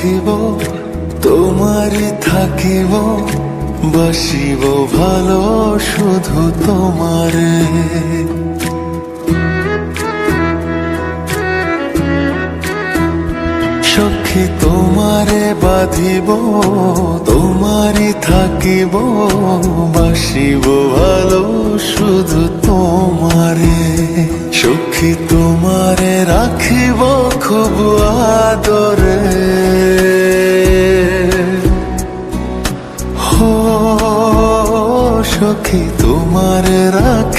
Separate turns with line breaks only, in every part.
বাঁধিব তোমারই থাকিব, বাসিব ভালো শুধু তোমারে। সখী তোমারে বাঁধিব, তোমারই থাকিব, বাসিব ভালো শুধু তোমারে। সখী তোমারে রাখিব খুব আদরে।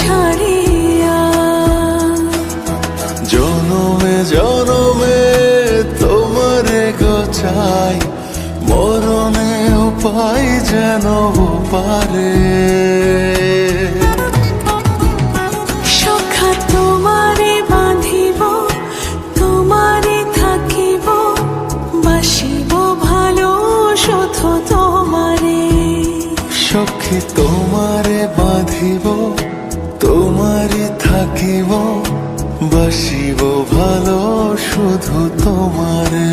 ছাড়িয়া।
জনমে জনমে তোমারে গোচাই মরণে উপায় যেন পারে
সখা তোমারে বাঁধিব
তোমারই থাকিব বাসিব ভালো শুধু তোমারে।